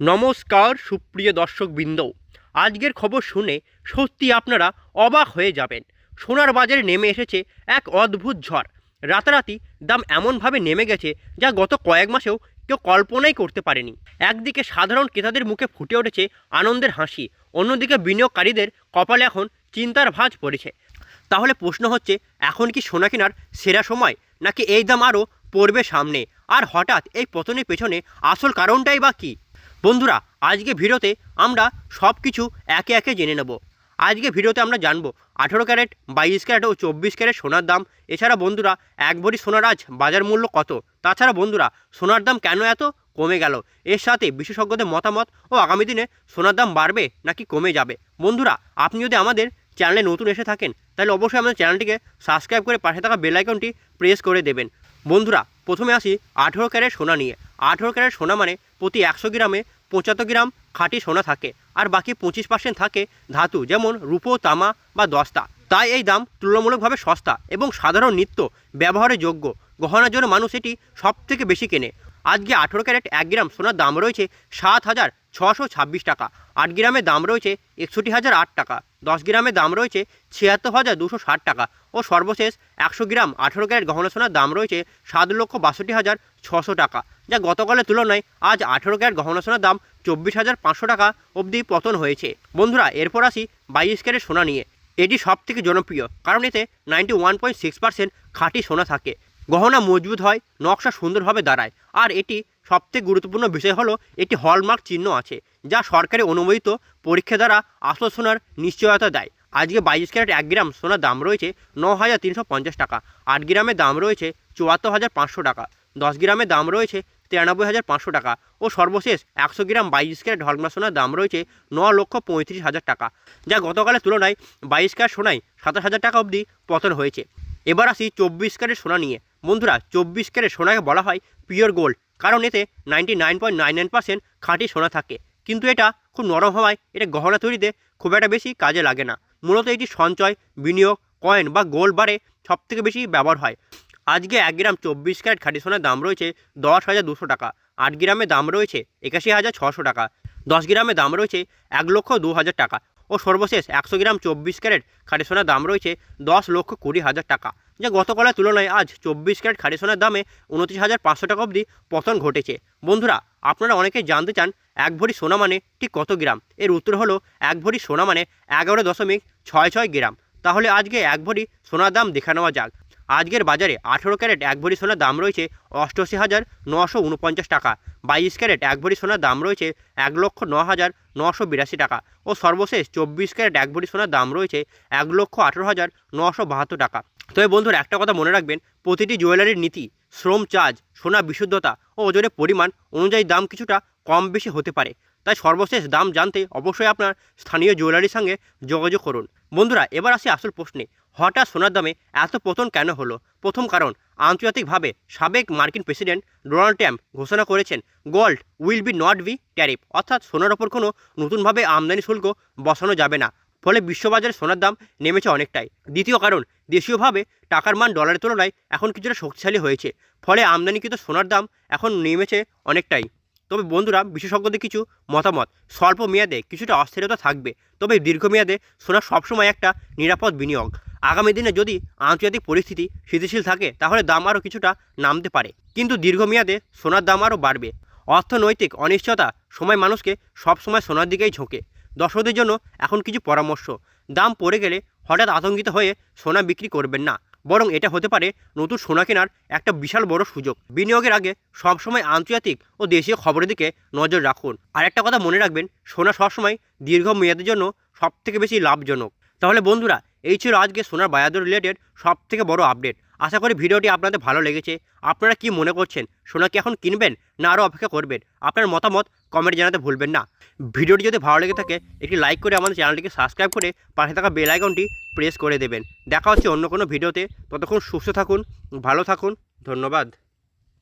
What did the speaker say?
নমস্কার, সুপ্রিয় দর্শক বৃন্দ আজকের খবর শুনে সত্যি আপনারা অবাক হয়ে যাবেন। সোনার বাজারে নেমে এসেছে এক অদ্ভুত ঝড়। রাতারাতি দাম এমনভাবে নেমে গেছে যা গত কয়েক মাসেও কেউ কল্পনাই করতে পারেনি। একদিকে সাধারণ ক্রেতাদের মুখে ফুটে উঠেছে আনন্দের হাসি, অন্যদিকে বিনিয়োগকারীদের কপালে এখন চিন্তার ভাঁজ পড়েছে। তাহলে প্রশ্ন হচ্ছে, এখন কি সোনা কেনার সেরা সময়, নাকি এই দাম আরও পড়বে সামনে? আর হঠাৎ এই পতনের পেছনে আসল কারণটাই বা কী? বন্ধুরা, আজকে ভিডিওতে আমরা সব কিছু একে একে জেনে নেব। আজকে ভিডিওতে আমরা জানব, আঠেরো ক্যারেট, বাইশ ক্যারেট ও চব্বিশ ক্যারেট সোনার দাম। এছাড়া বন্ধুরা, এক ভরি সোনার আজ বাজার মূল্য কত? তাছাড়া বন্ধুরা, সোনার দাম কেন এত? কমে গেল। এর সাথে বিশেষজ্ঞদের মতামত ও আগামী দিনে সোনার দাম বাড়বে নাকি কমে যাবে? বন্ধুরা, আপনি যদি আমাদের চ্যানেলে নতুন এসে থাকেন, তাহলে অবশ্যই আমাদের চ্যানেলটিকে সাবস্ক্রাইব করে পাশে থাকা বেল আইকনটি প্রেস করে দেবেন। বন্ধুরা, প্রথমে আসি আঠেরো ক্যারেট সোনা নিয়ে। আঠেরো ক্যারেট সোনা মানে প্রতি একশো গ্রামে পঁচাত্তর গ্রাম খাঁটি সোনা থাকে, আর বাকি পঁচিশ পার্সেন্ট থাকে ধাতু, যেমন রূপো, তামা বা দস্তা। তাই এই দাম তুলনামূলকভাবে সস্তা এবং সাধারণ নিত্য ব্যবহারের যোগ্য। গহনার জন্য মানুষ এটি সব থেকে বেশি কেনে। আজকে আঠেরো ক্যারেট এক গ্রাম সোনার দাম রয়েছে সাত হাজার ছশো ছাব্বিশ টাকা। আট গ্রামের দাম রয়েছে একষট্টি হাজার আট টাকা। দশ গ্রামের দাম রয়েছে ছিয়াত্তর হাজার দুশো ষাট টাকা। ও সর্বশেষ একশো গ্রাম আঠেরো ক্যারেট গহনা সোনার দাম রয়েছে সাত লক্ষ বাষট্টি হাজার ছশো টাকা, যা গতকালের তুলনায় আজ আঠেরো ক্যারেট গহনা সোনার দাম চব্বিশ হাজার পাঁচশো টাকা অবধি পতন হয়েছে। বন্ধুরা, এরপর আসি বাইশ ক্যারেট সোনা নিয়ে। এটি সব থেকে জনপ্রিয়, কারণ এতে ninety one point six percent খাঁটি সোনা থাকে। গহনা মজবুত হয়, নকশা সুন্দরভাবে দাঁড়ায়, আর এটি সবথেকে গুরুত্বপূর্ণ বিষয় হলো একটি হলমার্ক চিহ্ন আছে, যা সরকারি অনুমোদিত পরীক্ষা দ্বারা আসল সোনার নিশ্চয়তা দেয়। আজকে বাইশ ক্যারেট এক গ্রাম সোনার দাম রয়েছে ন হাজার তিনশো পঞ্চাশ টাকা, আট গ্রামের দাম রয়েছে চুয়াত্তর হাজার পাঁচশো টাকা, দশ গ্রামের দাম রয়েছে তিরানব্বই হাজার পাঁচশো টাকা ও সর্বশেষ একশো গ্রাম বাইশ ক্যারেট হলমার্ক সোনার দাম রয়েছে ন লক্ষ পঁয়ত্রিশ হাজার টাকা, যা গতকালের তুলনায় বাইশ ক্যারেট সোনায় সাতাশ হাজার টাকা অবধি পতন হয়েছে। এবার আসি চব্বিশ ক্যারেট সোনা নিয়ে। বন্ধুরা, চব্বিশ ক্যারেট সোনাকে বলা হয় পিওর গোল্ড। কারণ এতে ninety nine point nine nine percent খাঁটি সোনা থাকে। কিন্তু এটা খুব নরম হওয়ায় এটা গহনা তৈরিতে খুব একটা বেশি কাজে লাগে না। মূলত এটি সঞ্চয়, বিনিয়োগ, কয়েন বা গোল্ড বারে সবথেকে বেশি ব্যবহার হয়। আজকে এক গ্রাম চব্বিশ ক্যারেট খাঁটি সোনার দাম রয়েছে দশ হাজার দুশো টাকা। আট গ্রামের দাম রয়েছে একাশি হাজার ছশো টাকা। দশ গ্রামের দাম রয়েছে এক লক্ষ দু হাজার টাকা। ও সর্বশেষ একশো গ্রাম চব্বিশ ক্যারেট খাঁটি সোনার দাম রয়েছে দশ লক্ষ কুড়ি হাজার টাকা, যা গতকালের তুলনায় আজ চব্বিশ ক্যারেট খাঁটি সোনার দামে উনত্রিশ হাজার পাঁচশো টাকা অবধি পতন ঘটেছে। বন্ধুরা, আপনারা অনেকেই জানতে চান, এক ভরি সোনা মানে ঠিক কত গ্রাম? এর উত্তর হলো, এক ভরি সোনা মানে এগারো দশমিক ছয় ছয় গ্রাম। তাহলে আজকে এক ভরি সোনার দাম দেখে নেওয়া যাক। আজকের বাজারে আঠেরো ক্যারেট এক ভরি সোনার দাম রয়েছে অষ্টআশি হাজার নশো উনপঞ্চাশ টাকা, বাইশ ক্যারেট এক ভরি সোনার দাম রয়েছে এক লক্ষ ন হাজার নশো বিরাশি টাকা। ও সর্বশেষ চব্বিশ ক্যারেট এক ভরি সোনার দাম রয়েছে এক লক্ষ আঠেরো হাজার নশো বাহাত্তর টাকা। তবে বন্ধুর, একটা কথা মনে রাখবেন, প্রতিটি জুয়েলারির নীতি, শ্রম চার্জ, সোনা বিশুদ্ধতা ও ওজনের পরিমাণ অনুযায়ী দাম কিছুটা কম বেশি হতে পারে। তাই সর্বশেষ দাম জানতে অবশ্যই আপনার স্থানীয় জুয়েলারির সঙ্গে যোগাযোগ করুন। বন্ধুরা, এবার আসি আসল প্রশ্নে। হঠাৎ সোনার দামে এত পতন কেন হলো? প্রথম কারণ, আন্তর্জাতিকভাবে সাবেক মার্কিন প্রেসিডেন্ট ডোনাল্ড ট্রাম্প ঘোষণা করেছেন, gold will be not be tariff. অর্থাৎ সোনার ওপর কোনো নতুনভাবে আমদানি শুল্ক বসানো যাবে না। ফলে বিশ্ববাজারে সোনার দাম নেমেছে অনেকটাই। দ্বিতীয় কারণ, দেশীয়ভাবে টাকার মান ডলারের তুলনায় এখন কিছুটা শক্তিশালী হয়েছে। ফলে আমদানিকৃত সোনার দাম এখন নেমেছে অনেকটাই। তবে বন্ধুরা, বিশেষজ্ঞদের কিছু মতামত। স্বল্প মেয়াদে কিছুটা অস্থিরতা থাকবে, তবে দীর্ঘমেয়াদে সোনা সবসময় একটা নিরাপদ বিনিয়োগ। আগামী দিনে যদি আন্তর্জাতিক পরিস্থিতি স্থিতিশীল থাকে, তাহলে দাম আরও কিছুটা নামতে পারে। কিন্তু দীর্ঘমেয়াদে সোনার দাম আরও বাড়বে। অর্থনৈতিক অনিশ্চয়তা সময় মানুষকে সবসময় সোনার দিকেই ঝোঁকে। দর্শকদের জন্য এখন কিছু পরামর্শ। দাম পড়ে গেলে হঠাৎ আতঙ্কিত হয়ে সোনা বিক্রি করবেন না। বরং এটা হতে পারে নতুন সোনা কেনার একটা বিশাল বড় সুযোগ। বিনিয়োগের আগে সবসময় আন্তর্জাতিক ও দেশীয় খবরের দিকে নজর রাখুন। আর একটা কথা মনে রাখবেন, সোনা সবসময় দীর্ঘ মেয়াদের জন্য সবথেকে বেশি লাভজনক। তাহলে বন্ধুরা এই ছিল আজকে সোনার বাজার রিলেটেড সব থেকে বড় আপডেট আশা করি ভিডিওটি আপনাদের ভালো লেগেছে। আপনারা কি মনে করছেন, সোনা কি এখন কিনবেন না আরও অপেক্ষা করবেন? আপনার মতামত কমেন্ট জানাতে ভুলবেন না। ভিডিওটি যদি ভালো লেগে থাকে, একটি লাইক করে আমাদের চ্যানেলটিকে সাবস্ক্রাইব করে পাশে থাকা বেল আইকনটি প্রেস করে দেবেন। দেখা হচ্ছে অন্য কোনো ভিডিওতে ততক্ষণ সুস্থ থাকুন, ভালো থাকুন, ধন্যবাদ।